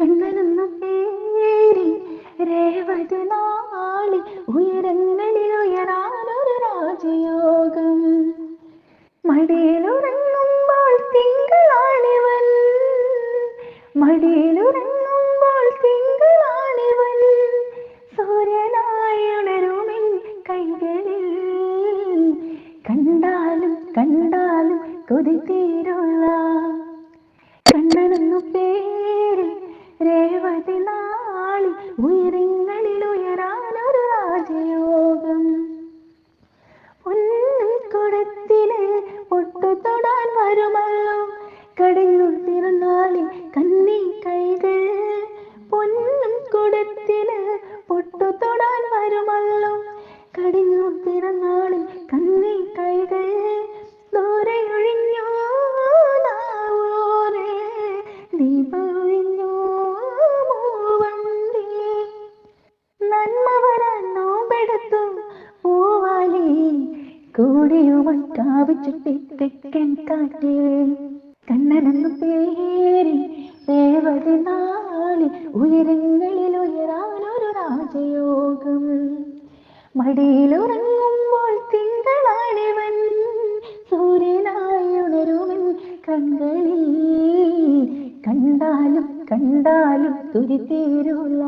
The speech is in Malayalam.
കണ്ണനെന്ന പേരി രേവതി നാളി ഉയരങ്ങളിൽ ഉയരാനൊരു രാജയോഗം. മടിയിലുറങ്ങുമ്പോൾ തിങ്കളാണിവൻ. മടിയിലുറങ്ങുമ്പോൾ തിങ്കളാണിവൻ. സൂര്യനായി ഉണരുമിൻ കൈകളിൽ കണ്ടാലും കണ്ടാലും കൊതി ഉയരങ്ങളിൽ ഉയരാനൊരു രാജയോഗം. പൊന്നിക്കുടത്തിന് പൊട്ടു തൊടാൻ വരുമല്ലോ. കടയൂർ തിരുനാളിൽ കന്നി കൈകൾ. പൊന്നും കുടത്തിന് പൊട്ടു തൊടാൻ വരുമല്ലോ. കടിഞ്ഞൂർ തിരുനാളിൽ കൂടിയുമായി കാവിച്ചുട്ടി തെക്കൻ കാറ്റ് കണ്ണനെന്നു പേര് രേവതി നാളി ഉയരങ്ങളിൽ ഉയരാനൊരു രാജയോഗം. മടിയിലുറങ്ങുമ്പോൾ തിങ്കളാണിവൻ സൂര്യനായി ഉണരുവൻ കണ്ണുകളിൽ കണ്ടാലും കണ്ടാലും തുരിതീരുള്ള